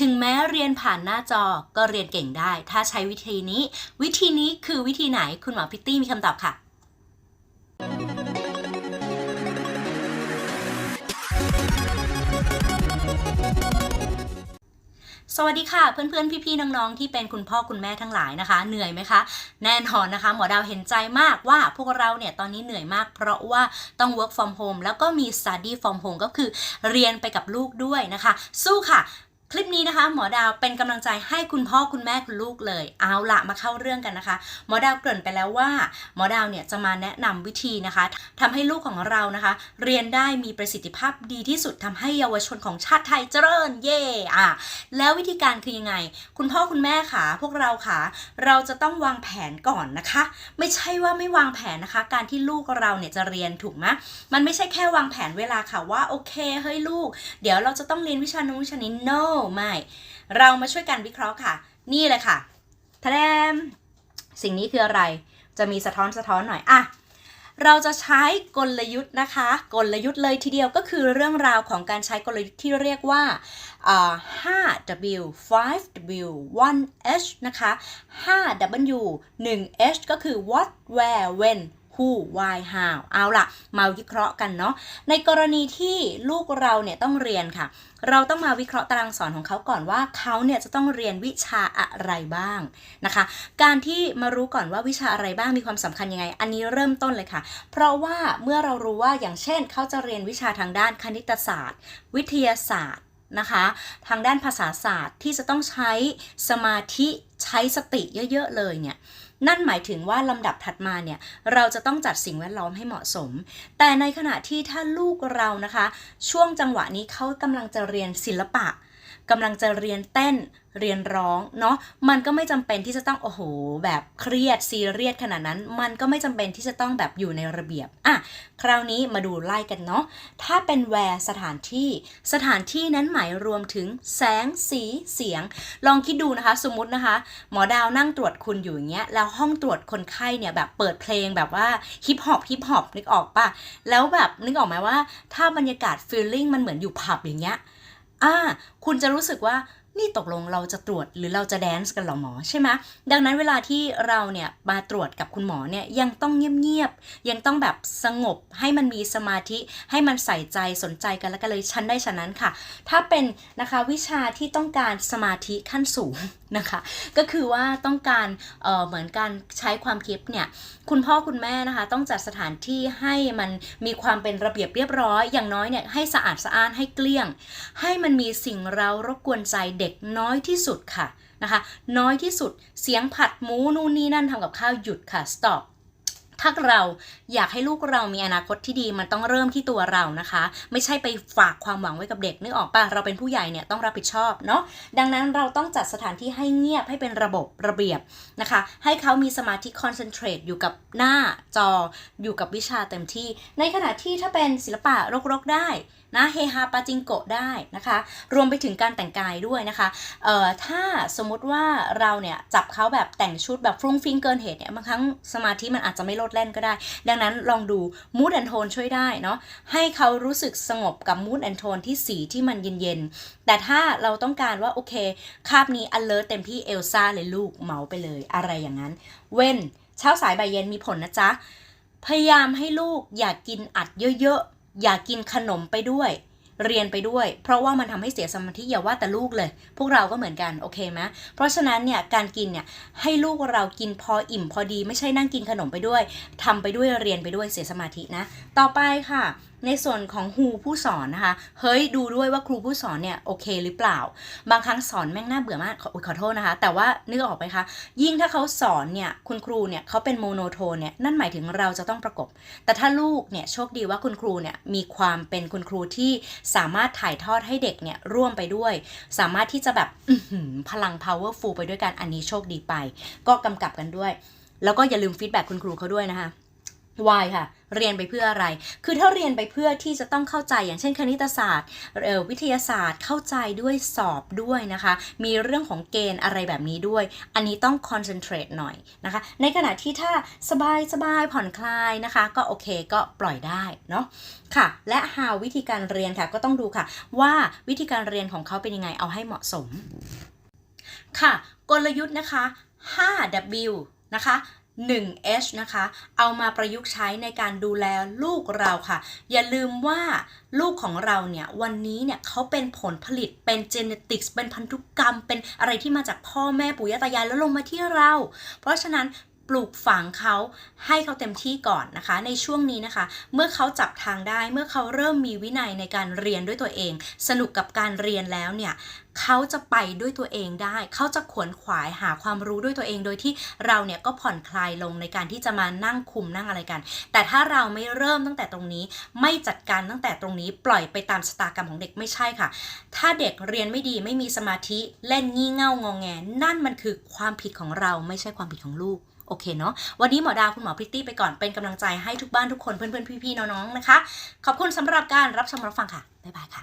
ถึงแม้เรียนผ่านหน้าจอก็เรียนเก่งได้ ถ้าใช้วิธีนี้ วิธีนี้คือวิธีไหนคุณหมอพิตตี้มีคำตอบค่ะ สวัสดีค่ะเพื่อนๆ พี่ๆ น้องๆ ที่เป็นคุณพ่อคุณแม่ทั้งหลายนะคะ เหนื่อยไหมคะ แน่นอนนะคะ หมอดาวเห็นใจมากว่าพวกเราเนี่ยตอนนี้เหนื่อยมาก เพราะว่าต้อง work from home แล้วก็มี study from home ก็คือเรียนไปกับลูกด้วยนะคะ สู้ค่ะ คลิปนี้นะคะหมอดาวเป็นกำลังใจให้คุณพ่อคุณแม่คุณลูกเลย เอาละมาเข้าเรื่องกันนะคะ หมอดาวเกริ่นไปแล้วว่า หมอดาวเนี่ยจะมาแนะนำวิธีนะคะทำให้ลูกของเรานะคะ เรียนได้มีประสิทธิภาพดีที่สุดทำให้เยาวชนของชาติไทยเจริญเย่อะแล้ววิธีการคือยังไง คุณพ่อคุณแม่ขาพวกเราขาเราจะต้องวางแผนก่อนนะคะ ไม่ใช่ว่าไม่วางแผนนะคะ การที่ลูกเราเนี่ยจะเรียนถูกไหมมันไม่ใช่แค่วางแผนเวลาค่ะว่าโอเคเฮ้ยลูก เดี๋ยวเราจะต้องเรียนวิชานู้นวิชานี้ no ไม่ เรามาช่วยกันวิเคราะห์ค่ะ นี่เลยค่ะทะแดมสิ่งนี้คืออะไร จะมีสะท้อนสะท้อนหน่อยอะเราจะใช้กลยุทธ์นะคะ กลยุทธ์เลยทีเดียวก็คือเรื่องราวของการใช้กลยุทธ์ที่เรียกว่าอ่า 5W 5W 1H นะคะ 5W 1H ก็คือ what where when who why how เอาล่ะมาวิเคราะห์กันเนาะในกรณีที่ลูกเราเนี่ยต้องเรียนค่ะ เราต้องมาวิเคราะห์ตารางสอนของเขาก่อนว่าเขาเนี่ยจะต้องเรียนวิชาอะไรบ้างนะคะ การที่มารู้ก่อนว่าวิชาอะไรบ้างมีความสำคัญยังไง อันนี้เริ่มต้นเลยค่ะ เพราะว่าเมื่อเรารู้ว่าอย่างเช่น เขาจะเรียนวิชาทางด้านคณิตศาสตร์ วิทยาศาสตร์นะคะทางด้านภาษาศาสตร์ที่จะต้องใช้สมาธิใช้สติเยอะ ๆ เลยเนี่ย นั่นหมายถึงว่าลำดับถัดมาเนี่ยเราจะต้องจัดสิ่งแวดล้อมให้เหมาะสม แต่ในขณะที่ถ้าลูกเรานะคะ ช่วงจังหวะนี้เขากำลังจะเรียนศิลปะ กำลังจะเรียนเต้นเรียนร้องเนาะมันก็ไม่จำเป็นที่จะต้องโอ้โห แบบเครียดซีเรียสขนาดนั้น มันก็ไม่จำเป็นที่จะต้องแบบอยู่ในระเบียบอะคราวนี้มาดูไล่กันเนาะถ้าเป็นแวร์สถานที่ สถานที่นั้นหมายรวมถึงแสงสีเสียง ลองคิดดูนะคะ สมมตินะคะ หมอดาวนั่งตรวจคุณอยู่อย่างเงี้ยแล้วห้องตรวจคนไข้เนี่ยแบบเปิดเพลงแบบว่าฮิปฮอปฮิปฮอปนึกออกปะแล้วแบบนึกออกไหมว่า ถ้าบรรยากาศฟีลลิ่งมันเหมือนอยู่ผับอย่างเงี้ย อ่าคุณจะรู้สึกว่า นี่ตกลงเราจะตรวจหรือเราจะแดนซ์กันหรอหมอใช่ไหมดังนั้นเวลาที่เราเนี่ยมาตรวจกับคุณหมอเนี่ยยังต้องเงียบๆยังต้องแบบสงบให้มันมีสมาธิให้มันใส่ใจสนใจกันแล้วกันเลยชั้นได้ชั้นนั้นค่ะ ถ้าเป็นนะคะวิชาที่ต้องการสมาธิขั้นสูงนะคะ ก็คือว่าต้องการเเหมือนการใช้ความคิดเนี่ยคุณพ่อคุณแม่นะคะต้องจัดสถานที่ให้มันมีความเป็นระเบียบเรียบร้อย อย่างน้อยเนี่ยให้สะอาดสะอ้านให้เกลี้ยง ให้มันมีสิ่งเรารบกวนใจด็กน้อยที่สุดค่ะนะคะ น้อยที่สุดเสียงผัดหมูนู่นนี่นั่นทำกับข้าวหยุดค่ะ stop ถ้าเราอยากให้ลูกเรามีอนาคตที่ดีมันต้องเริ่มที่ตัวเรานะคะ ไม่ใช่ไปฝากความหวังไว้กับเด็กนึกออกปะเราเป็นผู้ใหญ่เนี่ยต้องรับผิดชอบเนาะดังนั้นเราต้องจัดสถานที่ให้เงียบให้เป็นระบบระเบียบนะคะ ให้เขามีสมาธิคอนเซนเทรตอยู่กับหน้าจออยู่กับวิชาเต็มที่ ในขณะที่ถ้าเป็นศิลปะรกๆได้นะเฮฮาปาจิงโกะได้นะคะ รวมไปถึงการแต่งกายด้วยนะคะเอ่อถ้าสมมติว่าเราเนี่ยจับเขาแบบแต่งชุดแบบฟรุ้งฟิ้งเกินเหตุเนี่ยบางครั้งสมาธิมันอาจจะไม่ลดแล่นก็ได้ ดังนั้นลองดู mood and tone ช่วยได้เนาะให้เขารู้สึกสงบกับ mood and tone ที่สีที่มันเย็นๆ แต่ถ้าเราต้องการว่า โอเค คาบนี้ alert เต็มที่เอลซ่าเลยลูกเหมาไปเลยอะไรอย่างนั้น เว้นเช้าสายบ่ายเย็นมีผลนะจ๊ะ พยายามให้ลูกอยากกินอัดเยอะๆ อยากกินขนมไปด้วย เรียนไปด้วย เพราะว่ามันทำให้เสียสมาธิอย่าว่าแต่ลูกเลย พวกเราก็เหมือนกันโอเคไหมเพราะฉะนั้นเนี่ยการกินเนี่ยให้ลูกเรากินพออิ่มพอดี ไม่ใช่นั่งกินขนมไปด้วยทำไปด้วยเรียนไปด้วยเสียสมาธินะ ต่อไปค่ะ ในส่วนของครูผู้สอนนะคะ เฮ้ยดูด้วยว่าครูผู้สอนเนี่ยโอเคหรือเปล่า บางครั้งสอนแม่งน่าเบื่อมากขอขอโทษนะคะ แต่ว่านึกออกไหมคะ ยิ่งถ้าเขาสอนเนี่ยคุณครูเนี่ยเขาเป็นโมโนโทนเนี่ยนั่นหมายถึงเราจะต้องประกบ แต่ถ้าลูกเนี่ยโชคดีว่าคุณครูเนี่ยมีความเป็นคุณครูที่สามารถถ่ายทอดให้เด็กเนี่ยร่วมไปด้วย สามารถที่จะแบบพลัง powerful ไปด้วยกันอันนี้โชคดีไป ก็กำกับกันด้วย แล้วก็อย่าลืมฟีดแบ็คุณครูเขาด้วยนะคะ why ค่ะ เรียนไปเพื่ออะไร คือถ้าเรียนไปเพื่อที่จะต้องเข้าใจอย่างเช่นคณิตศาสตร์วิทยาศาสตร์เข้าใจด้วยสอบด้วยนะคะ มีเรื่องของเกณฑ์อะไรแบบนี้ด้วย อันนี้ต้อง concentrate หน่อยนะคะ ในขณะที่ถ้าสบายสบายผ่อนคลายนะคะ ก็โอเคก็ปล่อยได้เนาะค่ะ และ how วิธีการเรียนค่ะก็ต้องดูค่ะ ว่าวิธีการเรียนของเขาเป็นยังไงเอาให้เหมาะสม ค่ะ กลยุทธ์นะคะ 5W นะคะ 1H นะคะ เอามาประยุกต์ใช้ในการดูแลลูกเราค่ะ อย่าลืมว่าลูกของเราเนี่ย วันนี้เนี่ยเขาเป็นผลผลิตเป็นเจเนติกส์เป็นพันธุกรรม เป็นอะไรที่มาจากพ่อแม่ปู่ย่าตายายแล้วลงมาที่เรา เพราะฉะนั้น ลูกฝังเขาให้เขาเต็มที่ก่อนนะคะ ในช่วงนี้นะคะ เมื่อเขาจับทางได้เมื่อเขาเริ่มมีวินัยในการเรียนด้วยตัวเอง สนุกกับการเรียนแล้วเนี่ยเขาจะไปด้วยตัวเองได้ เขาจะขวนขวายหาความรู้ด้วยตัวเอง โดยที่เราเนี่ยก็ผ่อนคลายลงในการที่จะมานั่งคุมนั่งอะไรกัน แต่ถ้าเราไม่เริ่มตั้งแต่ตรงนี้ ไม่จัดการตั้งแต่ตรงนี้ ปล่อยไปตามชะตากรรมของเด็กไม่ใช่ค่ะ ถ้าเด็กเรียนไม่ดีไม่มีสมาธิเล่นงี่เง่างองแง นั่นมันคือความผิดของเราไม่ใช่ความผิดของลูก โอเคเนาะวันนี้หมอดาวคุณหมอพริตตี้ไปก่อนเป็นกำลังใจให้ทุกบ้านทุกคนเพื่อนๆพี่ๆน้องๆนะคะ ขอบคุณสำหรับการรับชมรับฟังค่ะบ๊ายบายค่ะ